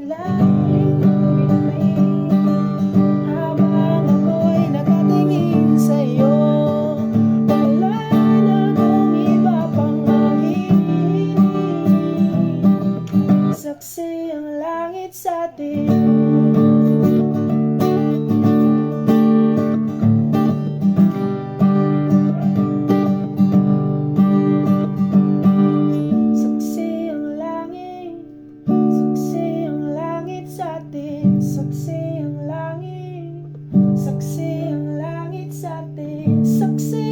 love me. saksi ang langit, saksi ang langit sa atin, saksi